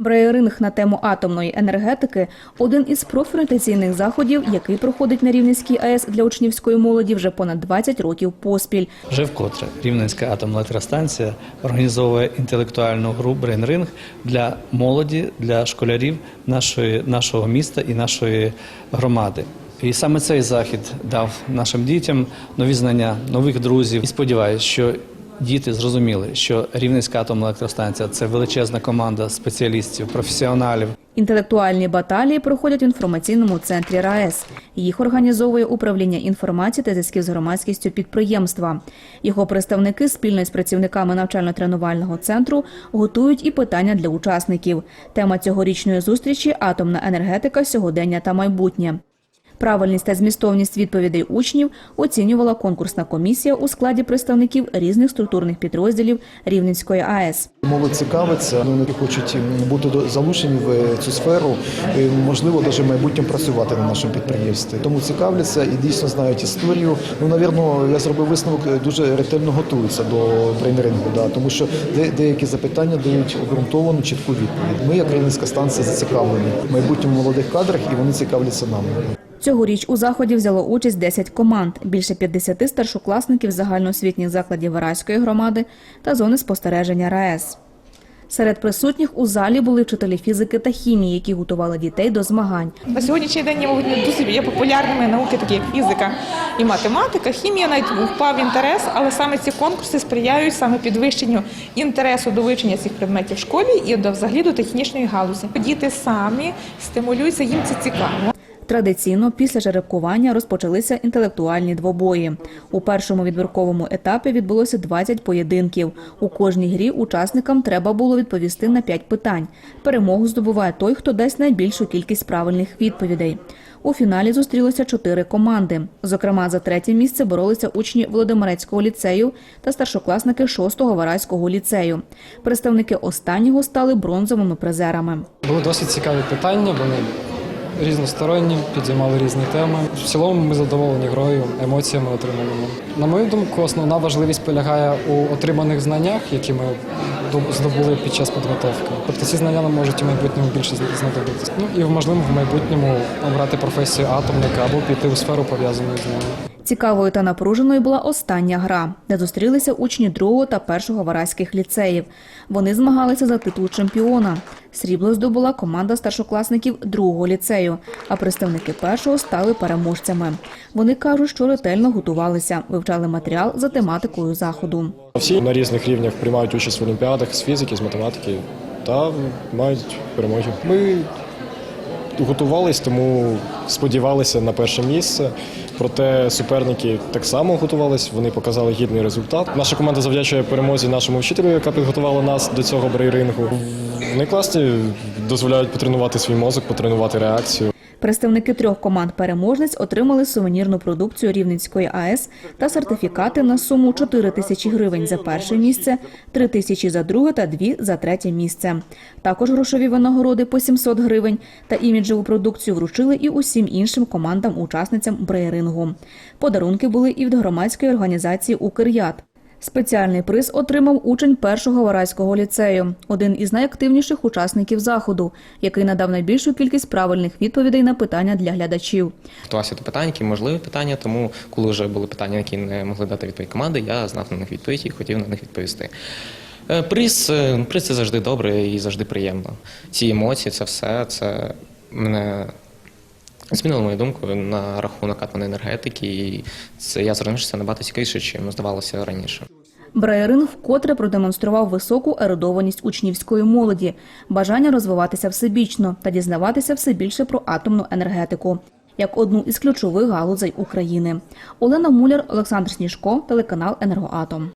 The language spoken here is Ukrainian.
Брейринг на тему атомної енергетики один із профорієнтаційних заходів, який проходить на Рівненській АЕС для учнівської молоді вже понад 20 років поспіль. Вже вкотре Рівненська атомна електростанція організовує інтелектуальну гру Брейнринг для молоді, для школярів нашої, нашого міста і нашої громади. І саме цей захід дав нашим дітям нові знання, нових друзів. І сподіваюся, що діти зрозуміли, що Рівненська атомна електростанція це величезна команда спеціалістів, професіоналів, Інтелектуальні баталії проходять в інформаційному центрі РаЕС. Їх організовує управління інформації та зв'язків з громадськістю підприємства. Його представники спільно з працівниками навчально-тренувального центру готують і питання для учасників. Тема цьогорічної зустрічі атомна енергетика сьогодення та майбутнє. Правильність та змістовність відповідей учнів оцінювала конкурсна комісія у складі представників різних структурних підрозділів Рівненської АЕС. Молодь цікавиться, вони хочуть бути залучені в цю сферу, і, можливо, навіть в майбутньому працювати на нашому підприємстві. Тому цікавляться і дійсно знають історію. Ну, навірно, я зробив висновок, дуже ретельно готуються до брейнрингу, да, тому що де- деякі запитання дають обґрунтовану чітку відповідь. Ми, як Рівненська станція, зацікавлені в майбутньому молодих кадрах, і вони цікавляться нами. Цьогоріч у заході взяло участь 10 команд, більше 50 старшокласників загальноосвітніх закладів Вараської громади та зони спостереження РаЕС. Серед присутніх у залі були вчителі фізики та хімії, які готували дітей до змагань. На сьогоднішній день дуже є популярними науки, такі як фізика і математика, хімія навіть впав інтерес, але саме ці конкурси сприяють саме підвищенню інтересу до вивчення цих предметів в школі і до взагалі до технічної галузі. Діти самі стимулюються, їм це цікаво. Традиційно після жеребкування розпочалися інтелектуальні двобої. У першому відбірковому етапі відбулося 20 поєдинків. У кожній грі учасникам треба було відповісти на 5 питань. Перемогу здобуває той, хто дасть найбільшу кількість правильних відповідей. У фіналі зустрілося чотири команди. Зокрема, за третє місце боролися учні Володимирецького ліцею та старшокласники 6-го Вараського ліцею. Представники останнього стали бронзовими призерами. Були досить цікаві питання, вони різносторонні, підіймали різні теми. В цілому ми задоволені грою, емоціями отриманими. На мою думку, основна важливість полягає у отриманих знаннях, які ми здобули під час підготовки. Тобто ці знання нам можуть у майбутньому більше знадобитися. Ну і можливо в майбутньому обрати професію атомника або піти у сферу пов'язану з ними. Цікавою та напруженою була остання гра, де зустрілися учні другого та першого вараських ліцеїв. Вони змагалися за титул чемпіона. Срібло здобула команда старшокласників другого ліцею, а представники першого стали переможцями. Вони кажуть, що ретельно готувалися, вивчали матеріал за тематикою заходу. Всі на різних рівнях приймають участь в олімпіадах з фізики, з математики та мають перемоги. Ми готувались, тому сподівалися на перше місце. Проте суперники так само готувались, вони показали гідний результат. Наша команда завдячує перемозі нашому вчителю, яка підготувала нас до цього брейрингу. Вони класні, дозволяють потренувати свій мозок, потренувати реакцію. Представники трьох команд переможниць отримали сувенірну продукцію Рівненської АЕС та сертифікати на суму 4 тисячі гривень за перше місце, 3 тисячі за друге та 2 за третє місце. Також грошові винагороди по 700 гривень та іміджеву продукцію вручили і усім іншим командам-учасницям брейрингу. Подарунки були і від громадської організації «Укряд». Спеціальний приз отримав учень першого вараського ліцею, один із найактивніших учасників заходу, який надав найбільшу кількість правильних відповідей на питання для глядачів. Готувався до питань, які можливі питання, тому коли вже були питання, які не могли дати відповідь команди, я знав на них відповідь і хотів на них відповісти. Е, Приз, е, приз це завжди добре і завжди приємно. Ці емоції, це все, це мене змінило мою думку на рахунок атомної. І це я зрозумів, що це набагато цікавіше, чим здавалося раніше. Брейринг вкотре продемонстрував високу ерудованість учнівської молоді, бажання розвиватися всебічно та дізнаватися все більше про атомну енергетику як одну із ключових галузей України. Олена Муляр, Олександр Сніжко, телеканал Енергоатом.